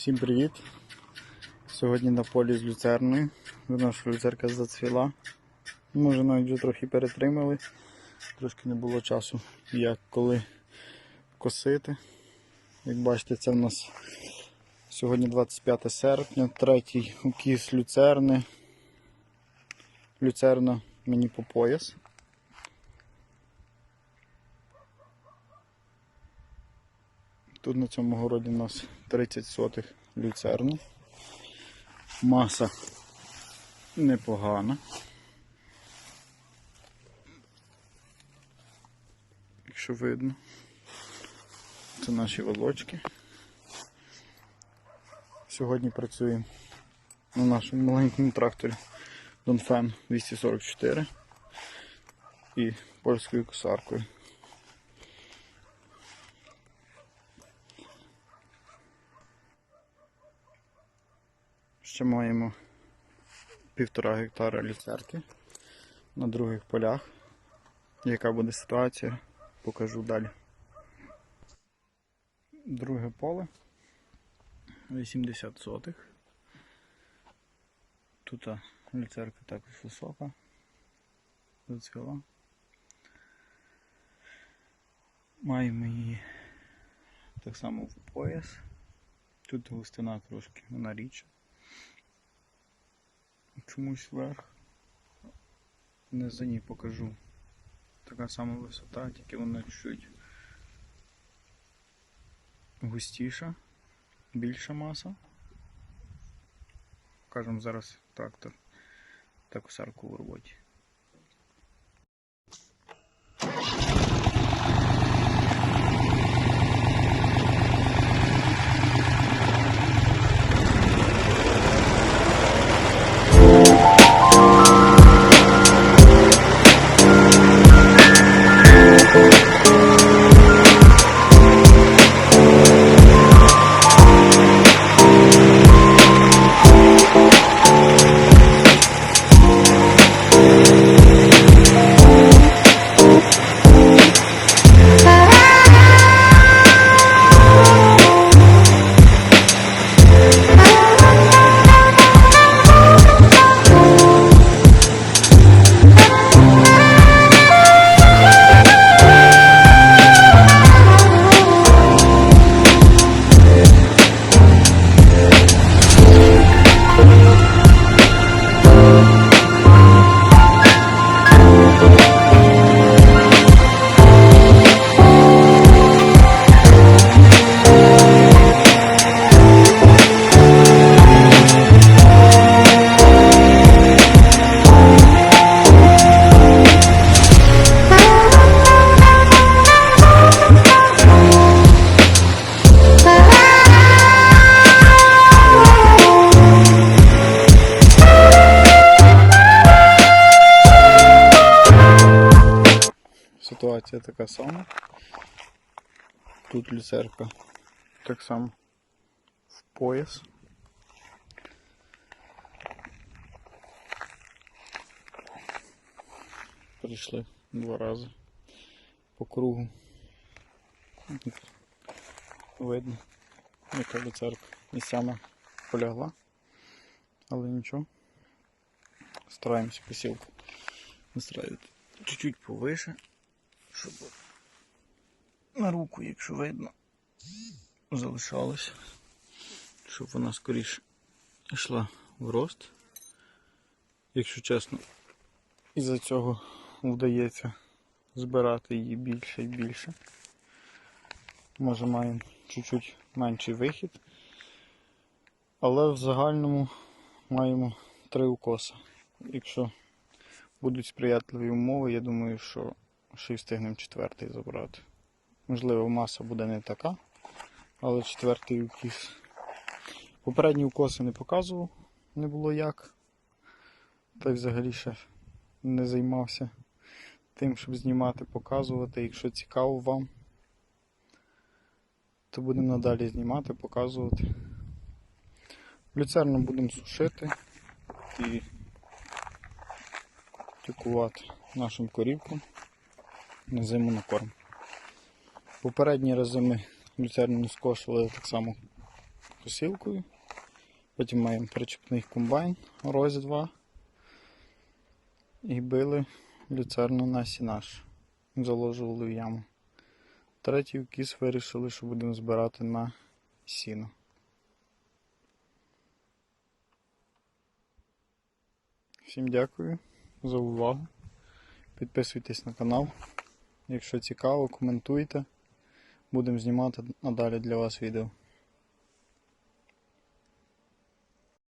Всім привіт! Сьогодні на полі з люцерною. Видно, що люцерка зацвіла. Може навіть вже трохи перетримали. Трошки не було часу, як коли косити. Як бачите, це в нас сьогодні 25 серпня, третій укіс люцерни. Люцерна мені по пояс. Тут на цьому городі у нас 30 сотих люцерни. Маса непогана. Якщо видно, це наші волочки. Сьогодні працюємо на нашому маленькому тракторі Донфен 244 і польською косаркою. Ще маємо півтора гектара люцерки на других полях. Яка буде ситуація, покажу далі. Друге поле 80 сотих. Тут а, люцерка також висока. Зацвіла. Маємо її так само в пояс. Тут густина трошки, вона рідша чомусь вверх. Не за ній покажу. Така сама висота, тільки вона чуть густіша, більша маса. Покажемо зараз трактор та косарку в роботі. Така сама. Тут люцерка так само в пояс. Прийшли два рази по кругу. Видно, яка люцерка місцями полягла, але нічого. Стараємося посілку настраювати чуть-чуть повише щоб на руку, якщо видно, залишалось, щоб вона скоріше йшла в рост. Якщо чесно, із-за цього вдається збирати її більше і більше. Може маємо чуть-чуть менший вихід, але в загальному маємо три укоси. Якщо будуть сприятливі умови, я думаю, що ще й встигнемо четвертий забрати. Можливо, маса буде не така, але четвертий укіс. Попередні укоси не показував, не було як. Та й взагалі ще не займався тим, щоб знімати, показувати. Якщо цікаво вам, то будемо надалі знімати, показувати. Люцерну будемо сушити і тюкувати нашим корівкам на зиму на корм. Попередні рази ми люцерну скошували так само косилкою. Потім маємо причепний комбайн Розь 2. І били люцерну на сінаж. Заложували в яму. Третій вкіс вирішили, що будемо збирати на сіно. Всім дякую за увагу. Підписуйтесь на канал. Якщо цікаво, коментуйте. Будемо знімати надалі для вас відео.